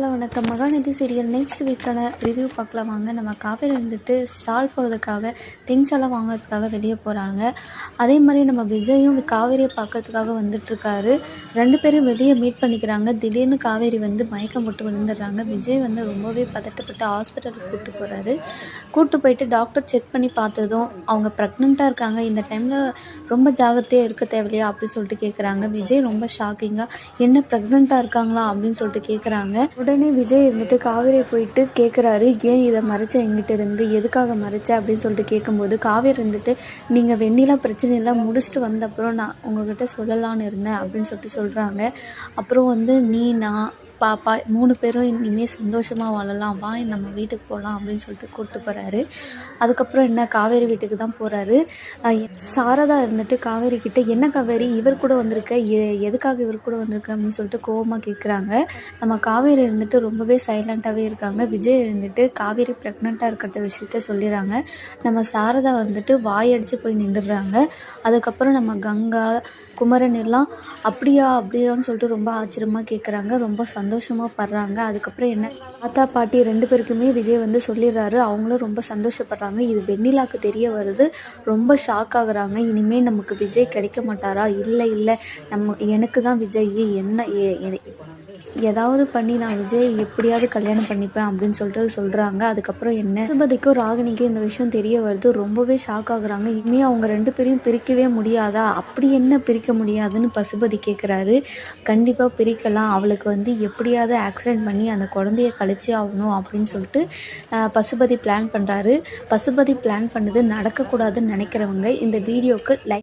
Hello வணக்கம். Mahanadi serial next வீக்கான review பார்க்கலாம். வாங்க நம்ம காவேரி வந்துட்டு ஸ்டால் போகிறதுக்காக திங்ஸ் எல்லாம் வாங்குறதுக்காக வெளியே போகிறாங்க அதே மாதிரி நம்ம விஜயும் காவேரியை பார்க்கறதுக்காக வந்துட்டுருக்காரு. ரெண்டு பேரும் வெளியே மீட் பண்ணிக்கிறாங்க. திடீர்னு காவேரி வந்து மயக்கம் போட்டு விழுந்துடுறாங்க. விஜய் வந்து ரொம்பவே பதட்டப்பட்டு ஹாஸ்பிட்டலுக்கு கூப்பிட்டு போகிறாரு கூப்பிட்டு போயிட்டு டாக்டர் செக் பண்ணி பார்த்ததும் அவங்க ப்ரெக்னெண்ட்டாக இருக்காங்க. இந்த டைமில் ரொம்ப ஜாகிரதையாக இருக்க தேவையில்லையா அப்படின்னு சொல்லிட்டு கேட்குறாங்க விஜய் ரொம்ப ஷாக்கிங்காக என்ன ப்ரெக்னெண்ட்டாக இருக்காங்களா? அப்படின்னு சொல்லிட்டு கேட்குறாங்க உடனே விஜய் இருந்துட்டு காவேரியை போயிட்டு கேட்குறாரு ஏன் இதை மறைச்ச? எங்கிட்ட இருந்து எதுக்காக மறைச்ச? அப்படின்னு சொல்லிட்டு கேட்கும்போது காவேரி இருந்துட்டு நீங்கள் வெண்ணிலா பிரச்சனையெல்லாம் முடிச்சுட்டு வந்த அப்புறம் நான் உங்ககிட்ட சொல்லலான்னு இருந்தேன் அப்படின்னு சொல்லிட்டு சொல்கிறாங்க அப்புறம் வந்து நீ நான் பாப்பா மூணு பேரும் இனிமேல் சந்தோஷமாக வாழலாம். வா நம்ம வீட்டுக்கு போகலாம் அப்படின்னு சொல்லிட்டு கூப்பிட்டு போகிறாரு அதுக்கப்புறம் என்ன காவேரி வீட்டுக்கு தான் போகிறாரு சாரதா இருந்துட்டு காவேரி கிட்ட என்ன காவேரி இவர் கூட வந்திருக்க எ- எதுக்காக இவர் கூட வந்திருக்க? அப்படின்னு சொல்லிட்டு கோவமாக கேட்குறாங்க நம்ம காவேரி இருந்துட்டு ரொம்பவே சைலண்ட்டாகவே இருக்காங்க. விஜய் இருந்துட்டு காவேரி ப்ரெக்னெண்ட்டாக இருக்கிற விஷயத்த சொல்லிடுறாங்க. நம்ம சாரதா வந்துட்டு வாயடிச்சு போய் நின்றுடுறாங்க. அதுக்கப்புறம் நம்ம கங்கா குமரன் எல்லாம் அப்படியா அப்படியான்னு சொல்லிட்டு ரொம்ப ஆச்சரியமாக கேட்குறாங்க ரொம்ப சந்தோஷம் சந்தோஷமாக படுறாங்க. அதுக்கப்புறம் என்ன? தாத்தா பாட்டி ரெண்டு பேருக்குமே விஜய் வந்து சொல்லிடுறாரு. அவங்களும் ரொம்ப சந்தோஷப்படுறாங்க. இது வெண்ணிலாக்கு தெரிய வருது. ரொம்ப ஷாக் ஆகுறாங்க. இனிமேல் நமக்கு விஜய் கிடைக்க மாட்டாரா? இல்லை இல்லை. நம்ம எனக்கு தான் விஜய். என்ன ஏதாவது பண்ணி நான் விஜய் எப்படியாவது கல்யாணம் பண்ணிப்பேன் அப்படின்னு சொல்லிட்டு சொல்கிறாங்க அதுக்கப்புறம் என்ன? பசுபதிக்கும் ராகினிக்கும் இந்த விஷயம் தெரிய வருது. ரொம்பவே ஷாக் ஆகுறாங்க. இனிமே அவங்க ரெண்டு பேரையும் பிரிக்கவே முடியாதா? அப்படி என்ன பிரிக்க முடியாதுன்னு பசுபதி கேட்குறாரு கண்டிப்பாக பிரிக்கலாம். அவளுக்கு வந்து எப்படியாவது ஆக்சிடென்ட் பண்ணி அந்த குழந்தைய கழிச்சே ஆகணும் அப்படின்னு சொல்லிட்டு பசுபதி பிளான் பண்ணுறாரு பசுபதி பிளான் பண்ணது நடக்கக்கூடாதுன்னு நினைக்கிறவங்க இந்த வீடியோக்கு லைக்